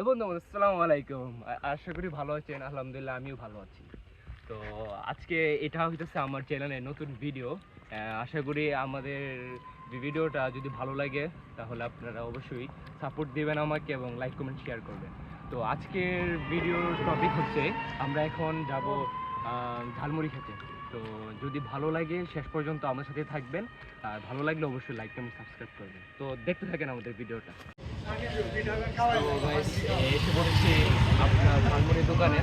Hello বন্ধু আসসালামু আলাইকুম। আশা করি ভালো আছেন, আলহামদুলিল্লাহ আমিও ভালো আছি। তো আজকে এটা হইতেছে আমার চ্যানেলের নতুন ভিডিও আশা করি আমাদের ভিডিওটা যদি ভালো লাগে, তাহলে আপনারা অবশ্যই সাপোর্ট দিবেন আমাকে এবং লাইক কমেন্ট শেয়ার করবেন। তো আজকের ভিডিওর টপিক হচ্ছে, আমরা এখন যাব ঝালমুড়ি খেতে। তো যদি ভালো লাগে, শেষ পর্যন্ত আমার সাথে থাকবেন। আর ভালো লাগলে অবশ্যই লাইক কমেন্ট সাবস্ক্রাইব করবেন। তো দেখতে থাকেন আমাদের ভিডিওটা এসে পড়েছি আপনার ঝালমুড়ির দোকানে।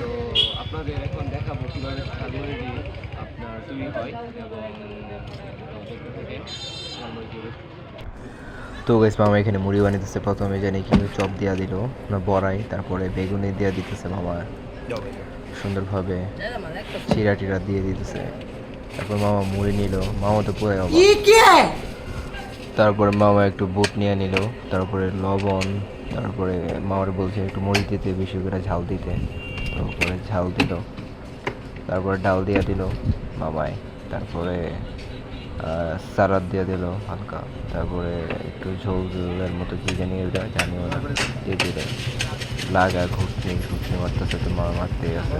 তো আপনাদের এখন দেখাবো কীভাবে ঝালমুড়ি আপনার তৈরি হয় এবং দেখতে থাকেন ঝালমুড়ি তো গাইস মামা এখানে মুড়ি বানিয়েছে প্রথমে জানি কি চপ দিয়া দিল না বড়াই তারপরে বেগুনি দিয়া দিতেছে মামা। সুন্দরভাবে চিরা টিরা দিয়ে দিতেছে। তারপর মামা মুড়ি নিল। মামা তো পুরো। তারপরে মামা একটু বুট নিয়ে নিল, তারপরে লবণ, তারপরে মামার বলছে একটু মুড়ি দিতে, বেশি করে ঝাল দিতে। তারপরে ঝাল দিল, তারপরে ডাল দিয়ে দিল মামায়, তারপরে সারাদ দিয়ে দিল হালকা, তারপরে একটু ঝোল ঝোলের মতো কি জানি ওটা জানি ওটা দিয়ে দিল। লাগা ঘুরতে ঘুরতে মারতেছে তো মামা মারতে আছে।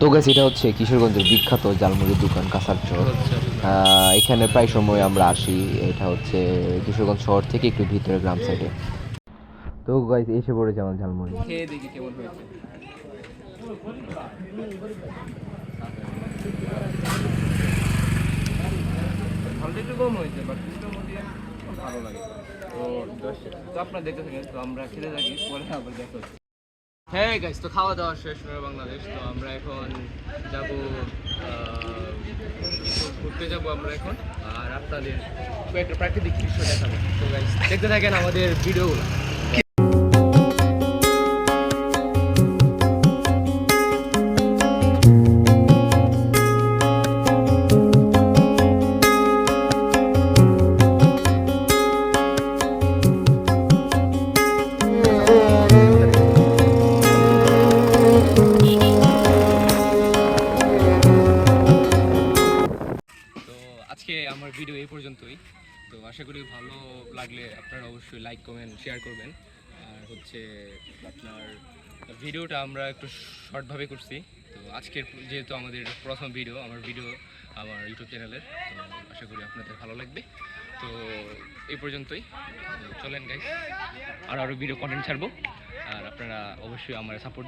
তো গেছে এটা হচ্ছে কিশোরগঞ্জের বিখ্যাত জালমুড়ির দোকান কাঁসার চর এখানে প্রায় সময় আমরা আসি। এটা হচ্ছে কিশোরগঞ্জ শহর থেকে একটু ভিতরে গ্রাম সাইডে তো গাইজ এসে পড়েছে আমার ঝালমুড়ি খেয়ে দেখি কেমন হয়েছে। একটু কম হয়েছে বাট ভালো লাগে। তো দশ দেখতে থাকেন তো আমরা খেতে থাকি পরে আবার দেখা হ্যাঁ গাইস তো খাওয়া দাওয়া শেষ হয়ে বাংলাদেশ, তো আমরা এখন যাব ঘুরতে যাব আমরা এখন, আর আপনাদের একটা প্রাকৃতিক দৃশ্য দেখাবো। তো গাইস দেখতে থাকেন আমাদের ভিডিওগুলো আমার ভিডিও এই পর্যন্তই। তো আশা করি ভালো লাগলে আপনারা অবশ্যই লাইক কমেন্ট শেয়ার করবেন। আর হচ্ছে আপনার ভিডিওটা আমরা একটু শর্টভাবে করছি। তো আজকের যেহেতু আমাদের প্রথম ভিডিও আমার ভিডিও আমার ইউটিউব চ্যানেলের তো আশা করি আপনাদের ভালো লাগবে। তো এই পর্যন্তই। চলেন গাইস আর আরও ভিডিও কন্টেন্ট ছাড়বো। আর আপনারা অবশ্যই আমার সাপোর্ট